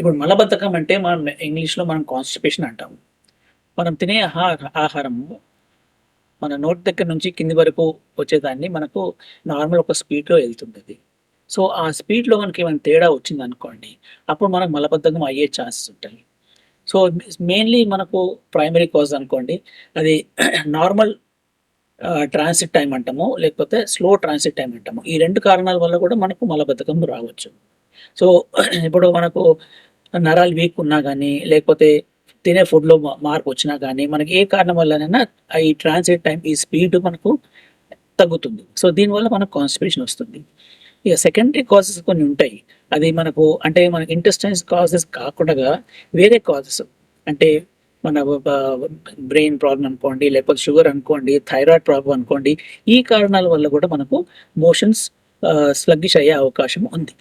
ఇప్పుడు మలబద్ధకం అంటే మనం ఇంగ్లీష్లో మనం కాన్స్టిపేషన్ అంటాము. మనం తినే ఆహార ఆహారము మన నోటి దగ్గర నుంచి కింది వరకు వచ్చేదాన్ని మనకు నార్మల్ ఒక స్పీడ్లో వెళ్తుంటుంది సో ఆ స్పీడ్లో మనకి ఏమైనా తేడా వచ్చింది అనుకోండి అప్పుడు మనకు మలబద్ధకం అయ్యే ఛాన్సెస్ ఉంటాయి. సో మెయిన్లీ మనకు ప్రైమరీ కాజ్ అనుకోండి అది నార్మల్ ట్రాన్సిట్ టైం అంటాము లేకపోతే స్లో ట్రాన్సిట్ టైం అంటాము. ఈ రెండు కారణాల వల్ల కూడా మనకు మలబద్ధకం రావచ్చు. సో ఇప్పుడు మనకు నరాలు వీక్ ఉన్నా కానీ లేకపోతే తినే ఫుడ్లో మార్పు వచ్చినా కానీ మనకి ఏ కారణం వల్లనైనా ఈ ట్రాన్సిట్ టైం ఈ స్పీడ్ మనకు తగ్గుతుంది. సో దీనివల్ల మనకు కాన్స్టిపేషన్ వస్తుంది. ఇక సెకండరీ కాజెస్ కొన్ని ఉంటాయి. అది మనకు అంటే మన ఇంటెస్టైన్స్ కాజెస్ కాకుండా వేరే కాజెస్. అంటే మన బ్రెయిన్ ప్రాబ్లం అనుకోండి లేకపోతే షుగర్ అనుకోండి థైరాయిడ్ ప్రాబ్లం అనుకోండి ఈ కారణాల వల్ల కూడా మనకు మోషన్స్ స్లగ్గిష్ అయ్యే అవకాశం ఉంది.